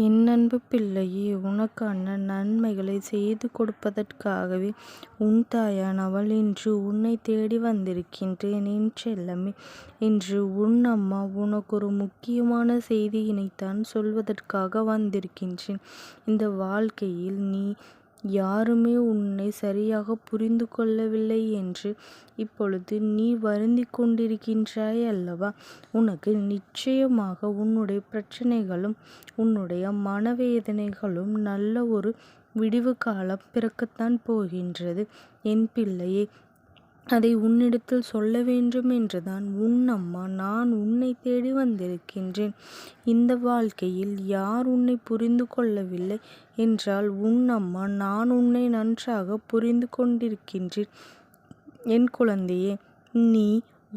என் அன்பு பிள்ளையே உனக்கான நன்மைகளை செய்து கொடுப்பதற்காகவே உன் தாயானவள் இன்று உன்னை தேடி வந்திருக்கின்றேன் என்றெல்லாமே இன்று உன் அம்மா உனக்கொரு முக்கியமான செய்தியினைத்தான் சொல்வதற்காக வந்திருக்கின்றேன். இந்த வாழ்க்கையில் நீ யாருமே உன்னை சரியாகப் புரிந்து கொள்ளவில்லை என்று இப்பொழுது நீ வருந்திக் கொண்டிருக்கின்றாய் அல்லவா? உனக்கு நிச்சயமாக உன்னுடைய பிரச்சனைகளும் உன்னுடைய மனவேதனைகளும் நல்ல ஒரு விடிவுகாலம் பிறக்கத்தான் போகின்றது என் பிள்ளையே. அதை உன்னிடத்தில் சொல்ல வேண்டும் என்றுதான் உன் அம்மா நான் உன்னை தேடி வந்திருக்கின்றேன். இந்த வாழ்க்கையில் யார் உன்னை புரிந்து கொள்ளவில்லை என்றால் உன் அம்மா நான் உன்னை நன்றாக புரிந்து கொண்டிருக்கின்றேன் என் குழந்தையே. நீ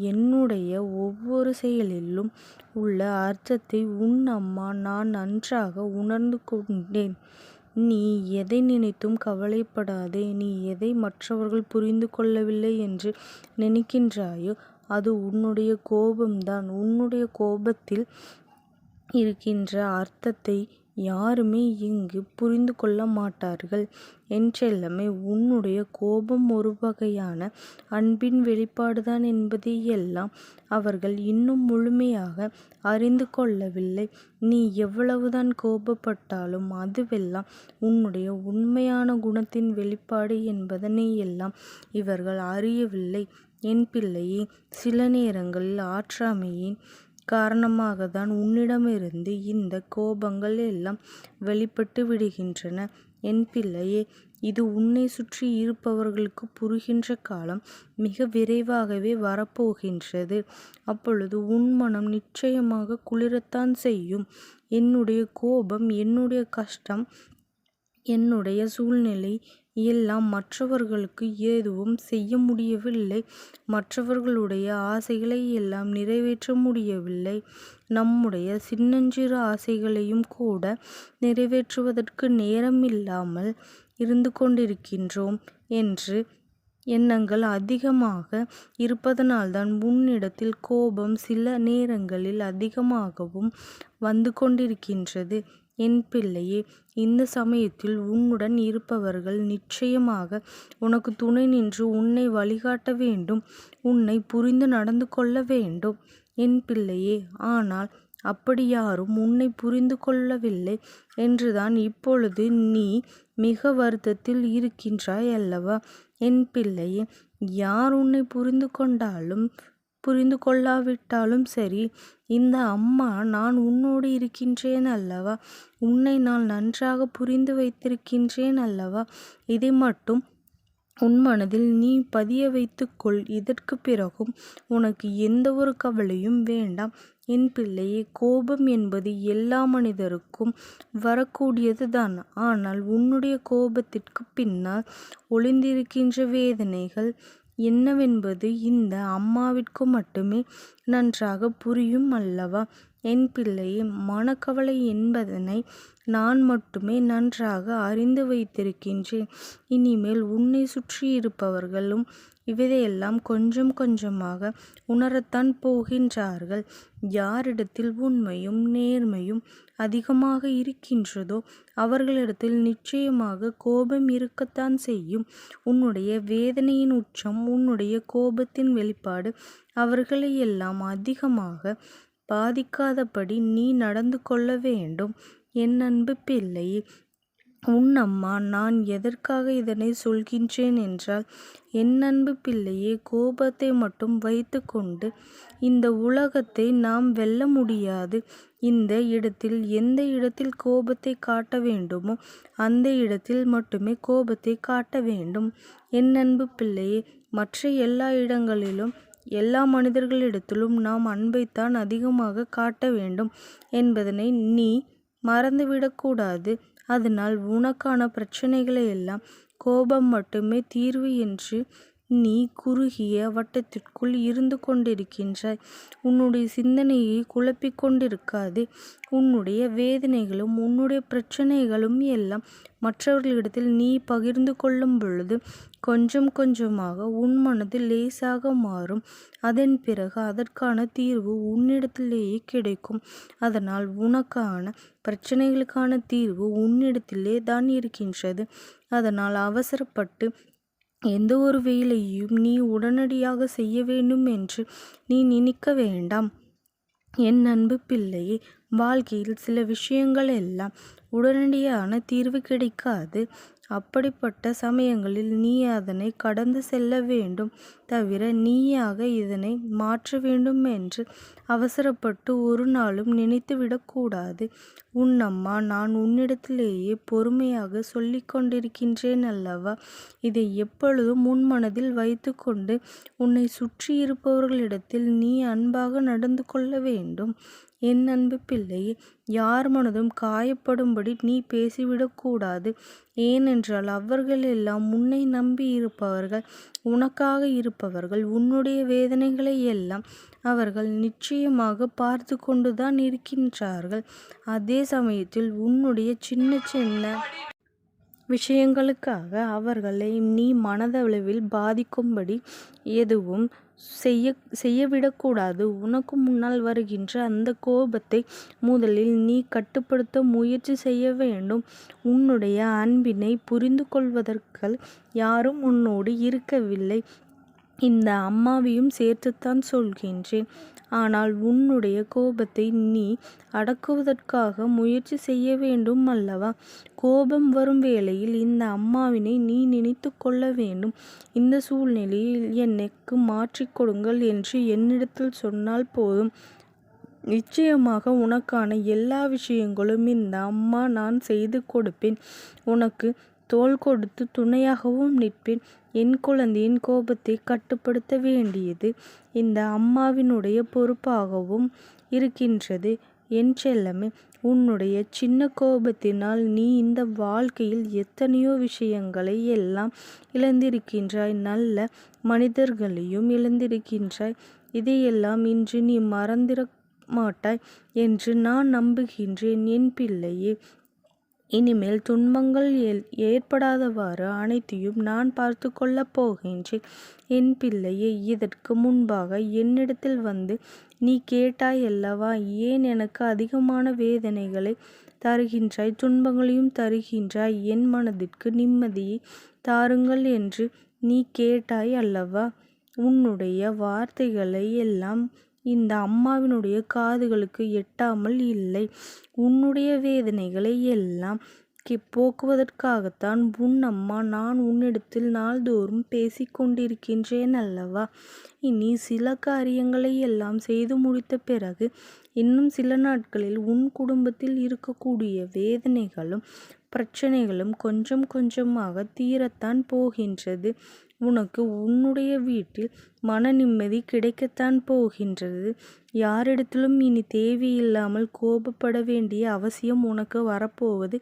என்னுடைய ஒவ்வொரு செயலிலும் உள்ள அர்த்தத்தை உன் அம்மா நான் நன்றாக உணர்ந்து கொண்டேன். நீ எதை நினைத்தும் கவலைப்படாதே. நீ எதை மற்றவர்கள் புரிந்து கொள்ளவில்லை என்று நினைக்கின்றாயோ அது உன்னுடைய கோபம்தான். உன்னுடைய கோபத்தில் இருக்கின்ற அர்த்தத்தை யாருமே இங்கு புரிந்து கொள்ள மாட்டார்கள் என் செல்லமே. உன்னுடைய கோபம் ஒரு வகையான அன்பின் வெளிப்பாடுதான் என்பதையெல்லாம் அவர்கள் இன்னும் முழுமையாக அறிந்து கொள்ளவில்லை. நீ எவ்வளவுதான் கோபப்பட்டாலும் அதுவெல்லாம் உன்னுடைய உண்மையான குணத்தின் வெளிப்பாடு என்பதனை எல்லாம் இவர்கள் அறியவில்லை என் பிள்ளையே. சில நேரங்களில் ஆற்றாமையின் காரணமாகத்தான் உன்னிடமிருந்து இந்தக் கோபங்கள் எல்லாம் வெளிப்பட்டு விடுகின்றன என் பிள்ளையே. இது உன்னைச் சுற்றி இருப்பவர்களுக்குப் புரிகின்ற காலம் மிக விரைவாகவே வரப்போகின்றது. அப்பொழுது உன் மனம் நிச்சயமாகக் குளிரத்தான் செய்யும். என்னுடைய கோபம் என்னுடைய கஷ்டம் என்னுடைய சூழ்நிலை எல்லாம் மற்றவர்களுக்கு எதுவும் செய்ய முடியவில்லை. மற்றவர்களுடைய ஆசைகளை எல்லாம் நிறைவேற்ற முடியவில்லை. நம்முடைய சின்னஞ்சிறு ஆசைகளையும் கூட நிறைவேற்றுவதற்கு நேரமில்லாமல் இருந்து கொண்டிருக்கின்றோம் என்று எண்ணங்கள் அதிகமாக இருப்பதனால்தான் உன்னிடத்தில் கோபம் சில நேரங்களில் அதிகமாகவும் வந்து கொண்டிருக்கின்றது என் பிள்ளையே. இந்த சமயத்தில் உன்னுடன் இருப்பவர்கள் நிச்சயமாக உனக்கு துணை நின்று உன்னை வழிகாட்ட வேண்டும். உன்னை புரிந்து நடந்து கொள்ள வேண்டும் என் பிள்ளையே. ஆனால் அப்படி யாரும் உன்னை புரிந்து கொள்ளவில்லை என்றுதான் இப்பொழுது நீ மிக வருத்தத்தில் இருக்கின்றாய் அல்லவா என் பிள்ளையே. யார் உன்னை புரிந்து கொண்டாலும் புரிந்து கொள்ளாவிட்டாலும் சரி இந்த அம்மா நான் உன்னோடு இருக்கின்றேன் அல்லவா? உன்னை நான் நன்றாக புரிந்து வைத்திருக்கின்றேன் அல்லவா? இதை மட்டும் உன் மனதில் நீ பதிய வைத்துக்கொள் இதற்கு இதற்குப் பிறகும் உனக்கு எந்த ஒரு கவலையும் வேண்டாம் என் பிள்ளையே. கோபம் என்பது எல்லா மனிதருக்கும் வரக்கூடியதுதான். ஆனால் உன்னுடைய கோபத்திற்கு பின்னால் ஒளிந்திருக்கின்ற வேதனைகள் என்னவென்பது இந்த அம்மாவிற்கு மட்டுமே நன்றாக புரியும் அல்லவா? என் பிள்ளையே. மனக்கவலை என்பதனை நான் மட்டுமே நன்றாக அறிந்து வைத்திருக்கின்றேன். இனிமேல் உன்னைச் சுற்றியிருப்பவர்களும் இதையெல்லாம் கொஞ்சம் கொஞ்சமாக உணரத்தான் போகின்றார்கள். யாரிடத்தில் உண்மையும் நேர்மையும் அதிகமாக இருக்கின்றதோ அவர்களிடத்தில் நிச்சயமாக கோபம் இருக்கத்தான் செய்யும். உன்னுடைய வேதனையின் உச்சம் உன்னுடைய கோபத்தின் வெளிப்பாடு. அவர்களையெல்லாம் அதிகமாக பாதிக்காதபடி நீ நடந்து கொள்ள வேண்டும் என் அன்பு பிள்ளையே. உன் அம்மா நான் எதற்காக இதனை சொல்கின்றேன் என்றால் என் அன்பு பிள்ளையே கோபத்தை மட்டும் வைத்துக்கொண்டு இந்த உலகத்தை நாம் வெல்ல முடியாது. இந்த இடத்தில் எந்த இடத்தில் கோபத்தை காட்ட வேண்டுமோ அந்த இடத்தில் மட்டுமே கோபத்தை காட்ட வேண்டும் என் அன்பு பிள்ளையே. மற்ற எல்லா இடங்களிலும் எல்லா மனிதர்களிடத்திலும் நாம் அன்பைத்தான் அதிகமாக காட்ட வேண்டும் என்பதனை நீ மறந்துவிடக்கூடாது அதனால் உனக்கான பிரச்சனைகளை எல்லாம் கோபம் மட்டுமே தீர்வு என்று நீ குறுகிய வட்டத்திற்குள் இருந்து கொண்டிருக்கின்றாய். உன்னுடைய சிந்தனையை குழப்பிக் கொண்டிருக்காதே. உன்னுடைய வேதனைகளும் உன்னுடைய பிரச்சனைகளும் எல்லாம் மற்றவர்களிடத்தில் நீ பகிர்ந்து கொள்ளும் பொழுது கொஞ்சம் கொஞ்சமாக உன் மனது லேசாக மாறும். அதன் பிறகு அதற்கான தீர்வு உன்னிடத்திலேயே கிடைக்கும். அதனால் உனக்கான பிரச்சனைகளுக்கான தீர்வு உன்னிடத்திலே தான் இருக்கின்றது. அதனால் அவசரப்பட்டு எந்த ஒரு வேலையையும் நீ உடனடியாக செய்ய வேண்டும் என்று நீ நினைக்க வேண்டாம். என் அன்பு பிள்ளையே வாழ்க்கையில் சில விஷயங்கள் எல்லாம் உடனடியான தீர்வு கிடைக்காது. அப்படிப்பட்ட சமயங்களில் நீ அதனை கடந்து செல்ல வேண்டும் தவிர நீயாக இதனை மாற்ற வேண்டும் என்று அவசரப்பட்டு ஒரு நாளும் நினைத்துவிடக்கூடாது உன் அம்மா நான் உன்னிடத்திலேயே பொறுமையாக சொல்லிக் கொண்டிருக்கின்றேன் அல்லவா? இதை எப்பொழுதும் உன் மனதில் வைத்துக்கொண்டு உன்னை உன்னை சுற்றியிருப்பவர்களிடத்தில் நீ அன்பாக நடந்து கொள்ள வேண்டும். என் அன்பு பிள்ளையே யார் மனதும் காயப்படும்படி நீ பேசிவிடக் கூடாது. ஏனென்றால் அவர்கள் எல்லாம் உன்னை நம்பியிருப்பவர்கள். உனக்காக இருப்பவர்கள். உன்னுடைய வேதனைகளை எல்லாம் அவர்கள் நிச்சயமாக பார்த்து கொண்டுதான் இருக்கின்றார்கள். அதே சமயத்தில் உன்னுடைய சின்ன சின்ன விஷயங்களுக்காக அவர்களை நீ மனதளவில் பாதிக்கும்படி எதுவும் செய்ய செய்யவிடக்கூடாது. உனக்கு முன்னால் வருகின்ற அந்த கோபத்தை முதலில் நீ கட்டுப்படுத்த முயற்சி செய்ய வேண்டும். உன்னுடைய அன்பினை புரிந்து கொள்வதற்கு யாரும் உன்னோடு இருக்கவில்லை. இந்த அம்மாவையும் சேர்த்துத்தான் சொல்கின்றேன். ஆனால் உன்னுடைய கோபத்தை நீ அடக்குவதற்காக முயற்சி செய்ய வேண்டும் அல்லவா? கோபம் வரும் வேளையில் இந்த அம்மாவினை நீ நினைத்து கொள்ள வேண்டும். இந்த சூழ்நிலையில் எனக்கு மாற்றிக் கொடுங்கள் என்று என்னிடத்தில் சொன்னால் போதும். நிச்சயமாக உனக்கான எல்லா விஷயங்களும் இந்த அம்மா நான் செய்து கொடுப்பேன். உனக்கு தோள் கொடுத்து துணையாகவும் நிற்பேன். என் குழந்தையின் கோபத்தை கட்டுப்படுத்த வேண்டியது இந்த அம்மாவினுடைய பொறுப்பாகவும் இருக்கின்றது. என் செல்லமே உன்னுடைய சின்ன கோபத்தினால் நீ இந்த வாழ்க்கையில் எத்தனையோ விஷயங்களை எல்லாம் இழந்திருக்கின்றாய். நல்ல மனிதர்களையும் இழந்திருக்கின்றாய். இதையெல்லாம் இன்று நீ மறந்திட மாட்டாய் என்று நான் நம்புகின்றேன் என் பிள்ளையே. இனிமேல் துன்பங்கள் ஏற்படாதவாறு அனைத்தையும் நான் பார்த்து கொள்ளப் போகின்றேன். என் பிள்ளையே இதற்கு முன்பாக என்னிடத்தில் வந்து நீ கேட்டாய் அல்லவா ஏன் எனக்கு அதிகமான வேதனைகளை தருகின்றாய் துன்பங்களையும் தருகின்றாய் என் மனதிற்கு நிம்மதியை தாருங்கள் என்று நீ கேட்டாய் அல்லவா? உன்னுடைய வார்த்தைகளை எல்லாம் இந்த அம்மாவினுடைய காதுகளுக்கு எட்டாமல் இல்லை. உன்னுடைய வேதனைகளை எல்லாம் போக்குவதற்காகத்தான் உன் அம்மா நான் உன்னிடத்தில் நாள்தோறும் பேசிக்கொண்டிருக்கின்றேன் அல்லவா? இனி சில காரியங்களை எல்லாம் செய்து முடித்த பிறகு இன்னும் சில நாட்களில் உன் குடும்பத்தில் இருக்கக்கூடிய வேதனைகளும் பிரச்சனைகளும் கொஞ்சம் கொஞ்சமாக தீரத்தான் போகின்றது. உனக்கு உன்னுடைய வீட்டில் மன நிம்மதி கிடைக்கத்தான் போகின்றது. யாரிடத்திலும் இனி தேவையில்லாமல் கோபப்பட வேண்டிய அவசியம் உனக்கு வரப்போவது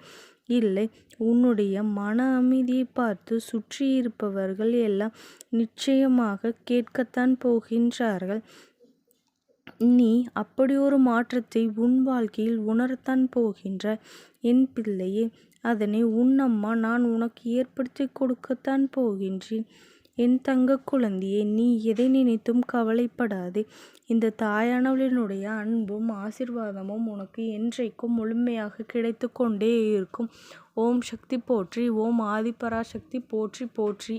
இல்லை. உன்னுடைய மன அமைதியை பார்த்து சுற்றியிருப்பவர்கள் எல்லாம் நிச்சயமாக கேட்கத்தான் போகின்றார்கள். நீ அப்படியொரு மாற்றத்தை உன் வாழ்க்கையில் உணரத்தான் போகின்ற என் பிள்ளையே அதனை உன் அம்மா நான் உனக்கு ஏற்படுத்திக் கொடுக்கத்தான் போகின்றேன். என் தங்க குழந்தையே நீ எதை நினைத்தும் கவலைப்படாதே. இந்த தாயானவளினுடைய அன்பும் ஆசிர்வாதமும் உனக்கு என்றைக்கும் முழுமையாக கிடைத்து கொண்டே இருக்கும். ஓம் சக்தி போற்றி ஓம் ஆதிபராசக்தி போற்றி போற்றி